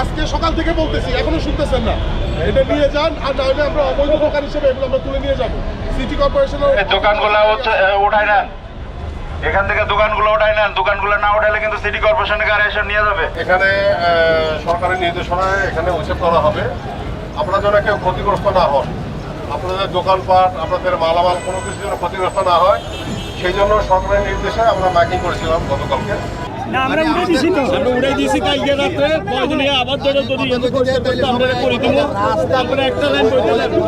আজকে সকাল থেকে বলতেছি এখনও শুনতেছেন না। এটা নিয়ে যান আর না হলে আমরা অবৈধ দোকান হিসেবে এগুলো আমরা তুলে নিয়ে যাব। সিটি কর্পোরেশনের দোকানগুলো এ, উঠাই এখান থেকে দোকানগুলো উঠাই নেন। দোকানগুলো না উঠাইলে কিন্তু সিটি কর্পোরেশনের গাড়ি এসে নিয়ে যাবে। এখানে আহ, সরকারি নির্দেশনায় এখানে উচ্ছেদ করা হবে। আপনারা যেন কেউ ক্ষতিগ্রস্ত না হন। আপনাদের দোকানপাট আপনাদের মালামাল কোনো কিছু যেন ক্ষতিগ্রস্ত না হয়। সেই জন্য সরকারের নির্দেশে আমরা মাইকিং করেছিলাম গতকালকে। না আমরা উঠে দিছি তো। আমরা উঠে দিছি কালকে রাত্রে। কয়দিন আবার ধরে যদি এমনি পরিষ্কার আমরা করে দিব। তারপরে একটা লাইন বইতে লাগবে।